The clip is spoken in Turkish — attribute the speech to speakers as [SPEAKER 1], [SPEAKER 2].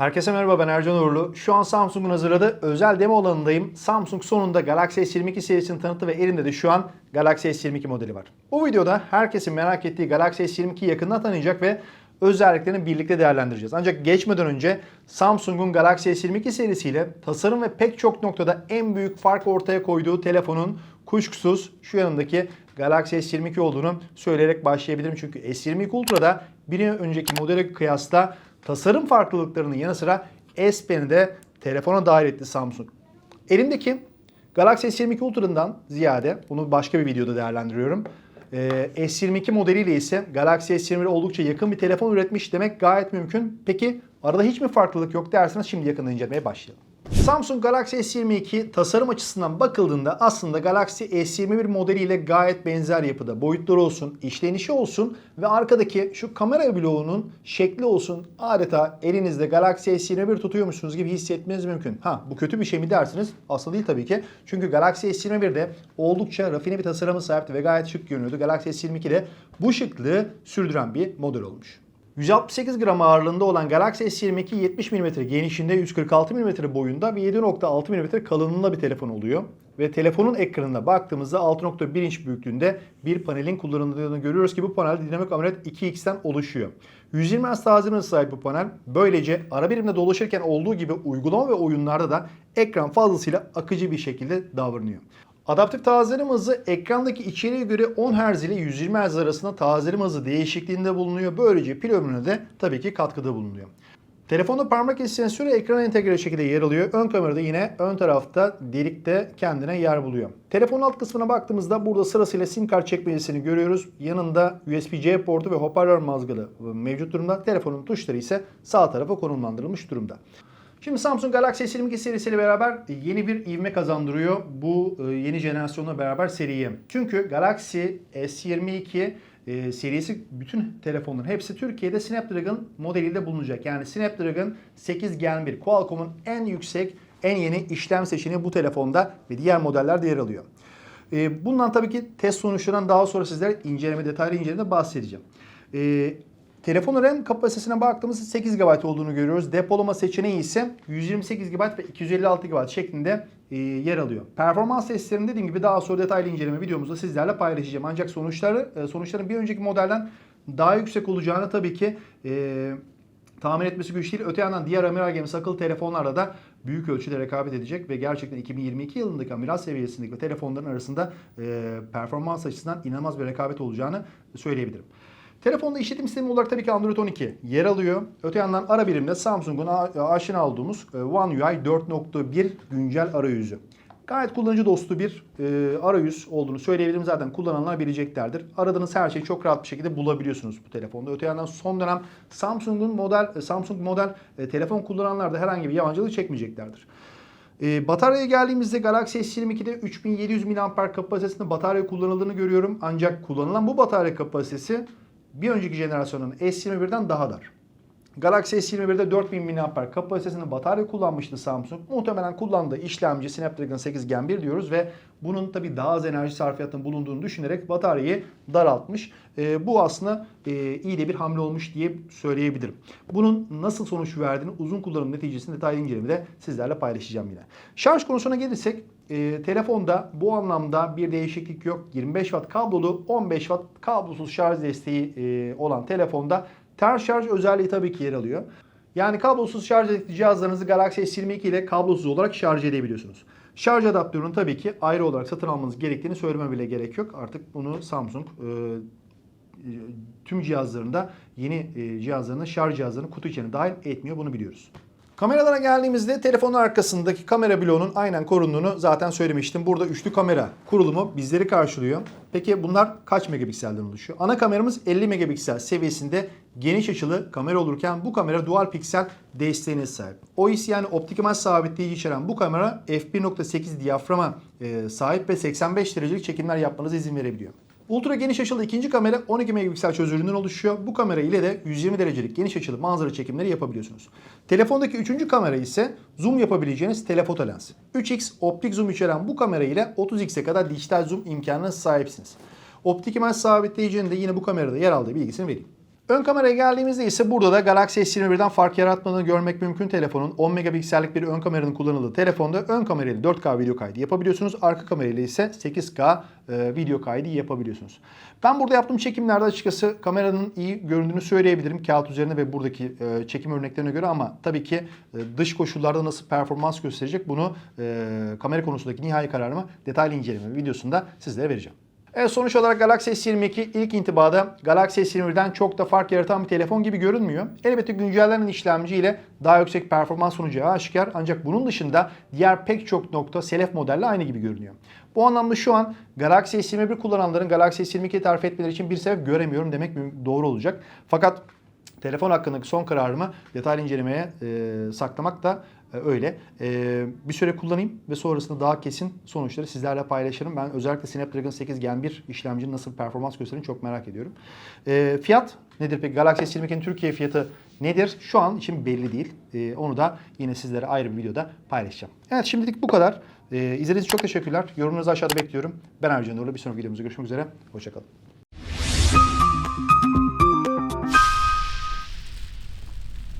[SPEAKER 1] Herkese merhaba ben Ercan Uğurlu. Şu an Samsung'un hazırladığı özel demo alanındayım. Samsung sonunda Galaxy S22 serisini tanıttı ve elimde de şu an Galaxy S22 modeli var. Bu videoda herkesin merak ettiği Galaxy S22'yi yakından tanıyacak ve özelliklerini birlikte değerlendireceğiz. Ancak geçmeden önce Samsung'un Galaxy S22 serisiyle tasarım ve pek çok noktada en büyük fark ortaya koyduğu telefonun kuşkusuz şu yanındaki Galaxy S22 olduğunu söyleyerek başlayabilirim. Çünkü S22 Ultra'da bir önceki modele kıyasla tasarım farklılıklarının yanı sıra S Pen'i de telefona dahil etti Samsung. Elimdeki Galaxy S22 Ultra'dan ziyade bunu başka bir videoda değerlendiriyorum. Ee, S22 modeliyle ise Galaxy S21'e oldukça yakın bir telefon üretmiş demek gayet mümkün. Peki arada hiç mi farklılık yok derseniz şimdi yakından incelemeye başlayalım. Samsung Galaxy S22 tasarım açısından bakıldığında aslında Galaxy S21 modeliyle gayet benzer yapıda. Boyutları olsun, işlenişi olsun ve arkadaki şu kamera bloğunun şekli olsun adeta elinizde Galaxy S21 tutuyormuşsunuz gibi hissetmeniz mümkün. Ha bu kötü bir şey mi dersiniz? Aslında değil tabii ki. Çünkü Galaxy S21'de oldukça rafine bir tasarımı sahipti ve gayet şık görünüyordu. Galaxy S22'de bu şıklığı sürdüren bir model olmuş. 168 gram ağırlığında olan Galaxy S22 70 mm genişliğinde 146 mm boyunda ve 7.6 mm kalınlığında bir telefon oluyor. Ve telefonun ekranına baktığımızda 6.1 inç büyüklüğünde bir panelin kullanıldığını görüyoruz ki bu panel dinamik AMOLED 2X'ten oluşuyor. 120 Hz taze sahip bu panel. Böylece ara birimde dolaşırken olduğu gibi uygulama ve oyunlarda da ekran fazlasıyla akıcı bir şekilde davranıyor. Adaptif tazeleme hızı ekrandaki içeriğe göre 10 Hz ile 120 Hz arasında tazeleme hızı değişikliğinde bulunuyor. Böylece pil ömrüne de tabii ki katkıda bulunuyor. Telefonda parmak izi sensörü ekrana entegre şekilde yer alıyor. Ön kamerada yine ön tarafta delikte kendine yer buluyor. Telefonun alt kısmına baktığımızda burada sırasıyla sim kart çekmecesini görüyoruz. Yanında USB-C portu ve hoparlör mazgalı mevcut durumda. Telefonun tuşları ise sağ tarafa konumlandırılmış durumda. Şimdi Samsung Galaxy S22 serisiyle beraber yeni bir ivme kazandırıyor bu e, yeni jenerasyonla beraber seriye. Çünkü Galaxy S22 e, serisi bütün telefonların hepsi Türkiye'de Snapdragon modeliyle bulunacak. Yani Snapdragon 8 Gen 1 Qualcomm'un en yüksek, en yeni işlem seçeneği bu telefonda ve diğer modellerde yer alıyor. E, bundan tabii ki test sonuçlarından daha sonra sizlere inceleme, detaylı incelemede bahsedeceğim. E, Telefonun RAM kapasitesine baktığımızda 8 GB olduğunu görüyoruz. Depolama seçeneği ise 128 GB ve 256 GB şeklinde e, yer alıyor. Performans testlerini dediğim gibi daha sonra detaylı inceleme videomuzda sizlerle paylaşacağım. Ancak sonuçları e, sonuçların bir önceki modelden daha yüksek olacağını tabii ki e, tahmin etmesi güç değil. Öte yandan diğer amiral gemisi akıllı telefonlarla da büyük ölçüde rekabet edecek ve gerçekten 2022 yılındaki amiral seviyesindeki telefonların arasında e, performans açısından inanılmaz bir rekabet olacağını söyleyebilirim. Telefonda işletim sistemi olarak tabii ki Android 12 yer alıyor. Öte yandan ara birimde Samsung'un aşina olduğumuz e, One UI 4.1 güncel arayüzü. Gayet kullanıcı dostu bir e, arayüz olduğunu söyleyebilirim. Zaten kullananlar bileceklerdir. Aradığınız her şeyi çok rahat bir şekilde bulabiliyorsunuz bu telefonda. Öte yandan son dönem Samsung'un model e, Samsung model e, telefon kullananlar da herhangi bir yabancılık çekmeyeceklerdir. E, bataryaya geldiğimizde Galaxy S22'de 3700 mAh kapasitesinde batarya kullanıldığını görüyorum. Ancak kullanılan bu batarya kapasitesi bir önceki jenerasyonun S21'den daha dar. Galaxy S21'de 4000 mAh kapasitesinde batarya kullanmıştı Samsung. Muhtemelen kullandığı işlemci Snapdragon 8 Gen 1 diyoruz ve bunun tabi daha az enerji sarfiyatının bulunduğunu düşünerek bataryayı daraltmış. E, bu aslında e, iyi de bir hamle olmuş diye söyleyebilirim. Bunun nasıl sonuç verdiğini uzun kullanım neticesinde detaylı incelemede sizlerle paylaşacağım yine. Şarj konusuna gelirsek e, telefonda bu anlamda bir değişiklik yok. 25 Watt kablolu 15 Watt kablosuz şarj desteği e, olan telefonda ters şarj özelliği tabii ki yer alıyor. Yani kablosuz şarj ettiği cihazlarınızı Galaxy S22 ile kablosuz olarak şarj edebiliyorsunuz. Şarj adaptörünün tabii ki ayrı olarak satın almanız gerektiğini söyleme bile gerek yok. Artık bunu Samsung e, tüm cihazlarında yeni e, cihazlarının şarj cihazlarının kutu içine dahil etmiyor. Bunu biliyoruz. Kameralara geldiğimizde telefonun arkasındaki kamera bloğunun aynen korunduğunu zaten söylemiştim. Burada üçlü kamera kurulumu bizleri karşılıyor. Peki bunlar kaç megapikselden oluşuyor? Ana kameramız 50 megapiksel seviyesinde geniş açılı kamera olurken bu kamera dual piksel desteğine sahip. OIS yani optik imaj sabitleyici içeren bu kamera f1.8 diyaframa e, sahip ve 85 derecelik çekimler yapmanıza izin verebiliyor. Ultra geniş açılı ikinci kamera 12 megapiksel çözünürlüğünden oluşuyor. Bu kamera ile de 120 derecelik geniş açılı manzara çekimleri yapabiliyorsunuz. Telefondaki üçüncü kamera ise zoom yapabileceğiniz telefoto lens. 3x optik zoom içeren bu kamera ile 30x'e kadar dijital zoom imkanına sahipsiniz. Optik imaj sabitleyicinin de yine bu kamerada yer aldığı bilgisini vereyim. Ön kameraya geldiğimizde ise burada da Galaxy S21'den fark yaratmadığını görmek mümkün telefonun. 10 megapiksellik bir ön kameranın kullanıldığı telefonda ön kamerayla 4K video kaydı yapabiliyorsunuz. Arka kamerayla ise 8K e, video kaydı yapabiliyorsunuz. Ben burada yaptığım çekimlerde açıkçası kameranın iyi göründüğünü söyleyebilirim kağıt üzerine ve buradaki e, çekim örneklerine göre ama tabii ki e, dış koşullarda nasıl performans gösterecek bunu e, kamera konusundaki nihai kararımı detaylı inceleme videosunda sizlere vereceğim. Evet sonuç olarak Galaxy S22 ilk intibada Galaxy S21'den çok da fark yaratan bir telefon gibi görünmüyor. Elbette güncellenen işlemci ile daha yüksek performans sunacağı aşikar ancak bunun dışında diğer pek çok nokta Selef modelle aynı gibi görünüyor. Bu anlamda şu an Galaxy S21 kullananların Galaxy S22'yi tarif etmeleri için bir sebep göremiyorum demek doğru olacak. Fakat telefon hakkındaki son kararımı detaylı incelemeye e, saklamak da e, öyle. E, bir süre kullanayım ve sonrasında daha kesin sonuçları sizlerle paylaşırım. Ben özellikle Snapdragon 8 Gen 1 işlemcinin nasıl performans gösterdiğini çok merak ediyorum. E, fiyat nedir peki? Galaxy S22'nin Türkiye fiyatı nedir? Şu an için belli değil. E, onu da yine sizlere ayrı bir videoda paylaşacağım. Evet şimdilik bu kadar. E, izlediğiniz için çok teşekkürler. Yorumlarınızı aşağıda bekliyorum. Ben Ercan Nurlu. Bir sonraki videomuzda görüşmek üzere. Hoşçakalın.